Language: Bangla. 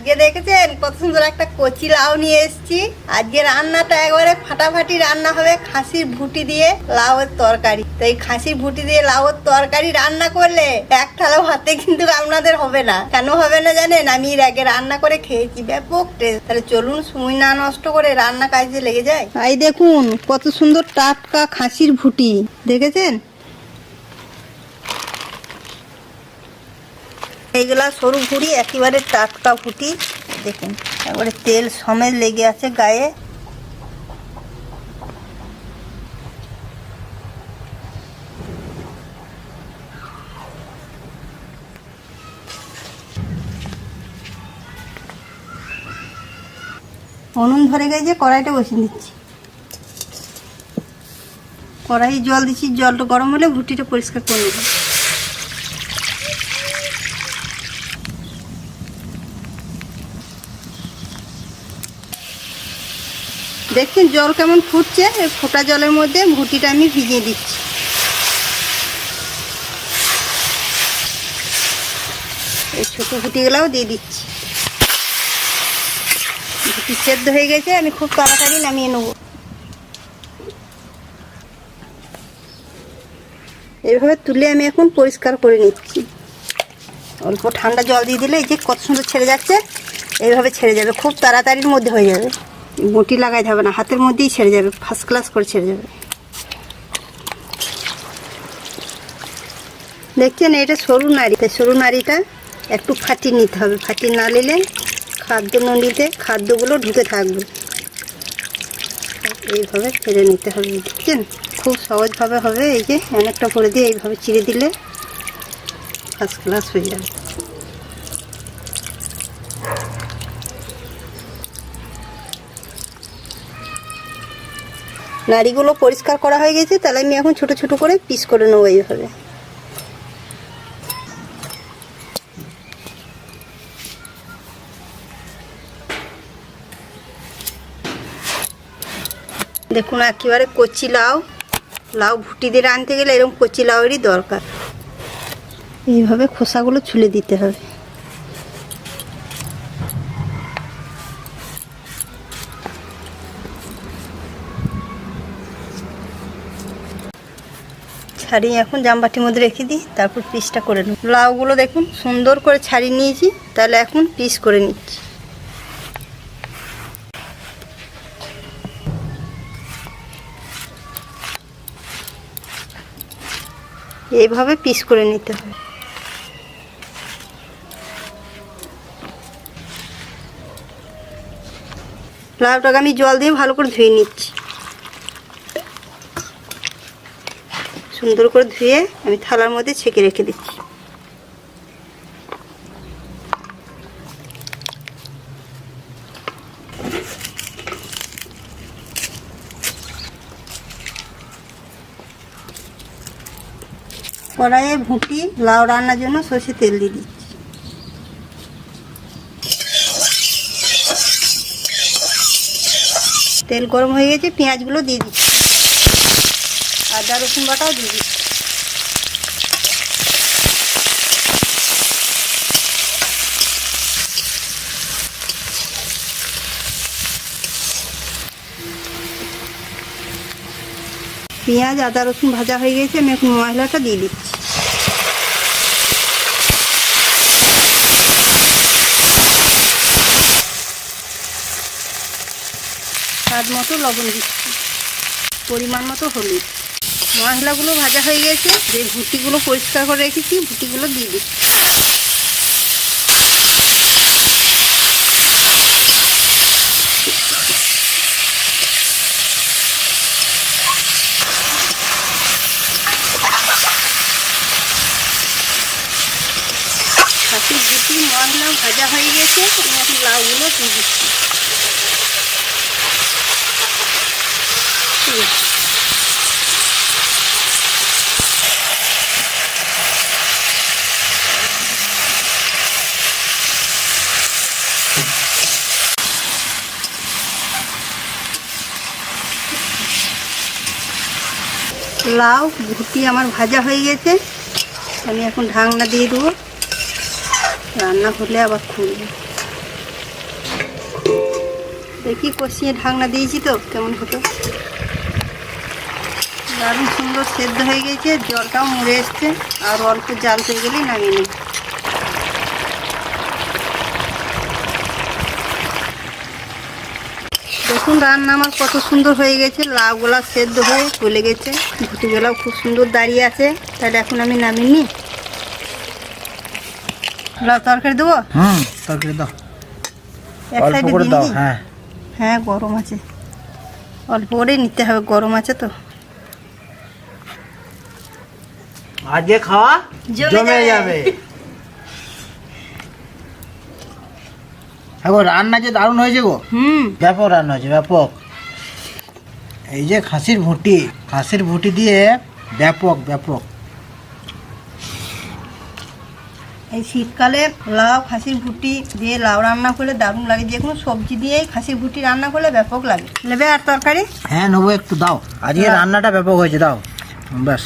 আজকে দেখেছেন? কত সুন্দর একটা কচি লাউ নিয়ে এসেছি। আজকে রান্নাটা একবারে ফাটাফাটি রান্না হবে খাসির ভুটি দিয়ে লাউয়ের তরকারি। তো এই খাসির ভুটি দিয়ে লাউয়ের তরকারি রান্না করলে এক থালা ভাতে কিন্তু আপনাদের হবে না। কেন হবে না জানেন? আমি এর আগে রান্না করে খেয়েছি, ব্যাপক টেস্ট তাহলে চলুন সময় না নষ্ট করে রান্না কাজে লেগে যায় এই দেখুন, কত সুন্দর টাটকা খাসির ভুটি। দেখেছেন? এইগুলা সরু ভুড়ি একেবারে টাটকা ফুটি দেখুন, একবারে তেল সমেত লেগে আছে গায়ে। উনুন ধরে গেছে কড়াইটা বসিয়ে দিচ্ছি। কড়াই জল দিচ্ছি, জলটা গরম হলে ভুটিটা পরিষ্কার করে নেব। দেখছেন জল কেমন ফুটছে ফোটা জলের মধ্যে ভুটিটা আমি ভিজিয়ে দিচ্ছি। এই ছোটো ভুটিগুলাও দিয়ে দিচ্ছি। ভুটি সেদ্ধ হয়ে গেছে, আমি খুব তাড়াতাড়ি নামিয়ে নেব। এইভাবে তুলে আমি এখন পরিষ্কার করে নিচ্ছি। অল্প ঠান্ডা জল দিয়ে দিলে এই যে কত সুন্দর ছেড়ে যাচ্ছে, এইভাবে ছেড়ে যাবে, খুব তাড়াতাড়ির মধ্যে হয়ে যাবে। বটি লাগাই যাবে না, হাতের মধ্যেই ছেড়ে যাবে ফার্স্ট ক্লাস করে ছেড়ে যাবে। দেখছেন, এটা সরু নাড়ি। সরু নাড়িটা একটু ফাটিয়ে নিতে হবে। ফাটিয়ে না নিলে খাদ্য নদীতে খাদ্যগুলো ঢুকে থাকবে। এইভাবে ছেড়ে নিতে হবে। দেখছেন, খুব সহজভাবে হবে। এই যে, অনেকটা করে দিয়ে এইভাবে চিড়ে দিলে ফার্স্ট ক্লাস হয়ে যাবে। নাড়িগুলো পরিষ্কার করা হয়ে গেছে, তাহলে আমি এখন ছোট ছোট করে পিস করে নেব এইভাবে। দেখুন, একেবারে কচি লাউ। লাউ ভুটি দিয়ে রানতে গেলে এরকম কচি লাউয়েরই দরকার। এইভাবে খোসাগুলো ছুলে দিতে হবে। ছাড়িয়ে এখন জামবাটির মধ্যে রেখে দিই, তারপর পিসটা করে নেব। লাউগুলো দেখুন, সুন্দর করে ছাড়িয়ে নিয়েছি, তাহলে এখন পিস করে নিচ্ছি। এইভাবে পিস করে নিতে হবে লাউটাকে আমি জল দিয়ে ভালো করে ধুয়ে নিচ্ছি। সুন্দর করে ধুয়ে আমি থালার মধ্যে ছেঁকে রেখে দিচ্ছি। কড়াইয়ে ভুটি, লাউ রান্নার জন্য সর্ষে তেল দিয়ে দিচ্ছি। তেল গরম হয়ে গেছে, পেঁয়াজগুলো দিয়ে দিচ্ছি। আদা, রসুন বাটাও দিয়ে দিচ্ছি। পেঁয়াজ, আদা, রসুন ভাজা হয়ে গেছে, আমি এখন মশলাটা দিয়ে দিচ্ছি। স্বাদ মতো লবণ দিচ্ছি। পরিমাণ মতো হলুদ। মশলাগুলো ভাজা হয়ে গেছে যে ভুটিগুলো পরিষ্কার করে রেখেছি ভুটিগুলো দিয়ে দিচ্ছি। মশলা ভাজা হয়ে গেছে, আমি এখন লাউগুলো দিয়ে দিচ্ছি। লাউ ঘুটি আমার ভাজা হয়ে গেছে। আমি এখন ঢাকনা দিয়ে দেবো। রান্না হলে আবার খুলব। দেখি কষিয়ে ঢাকনা দিয়েছি তো, কেমন হতো? দারুণ সুন্দর সেদ্ধ হয়ে গেছে, জলটাও মরে এসছে। আর অল্প জাল পেয়ে গেলেই নামিয়ে নেব। দেখুন রান্না আমার কত সুন্দর হয়ে গেছে। লাউগুলা সেদ্ধ হয়ে গলে গেছে। ভুটিগুলাও খুব সুন্দর দাঁড়িয়ে আছে। তাহলে এখন আমি নামিয়ে নিই। লাউ তরকারি দেবো? হুম তরকারি দাও। এক সাইডে দিয়ে দাও হ্যাঁ। হ্যাঁ গরম আছে। অল্প করেই নিতে হবে গরম আছে তো। আজকে খাওয়া জমে যাবে। হ্যাঁ রান্না যে দারুণ হয়েছে গো। হুম। ব্যাপক রান্না হয়েছে ব্যাপক। এই যে খাসির ভুটি খাসির ভুটি দিয়ে ব্যাপক ব্যাপক। এই শীতকালে লাউ খাসির ভুটি দিয়ে লাউ রান্না করলে দারুণ লাগে। যে কোনো সবজি দিয়েই খাসির ভুটি রান্না করলে ব্যাপক লাগে। নেবে আর তরকারি? হ্যাঁ নেব একটু দাও। আজকে রান্নাটা ব্যাপক হয়েছে দাও। ব্যাস।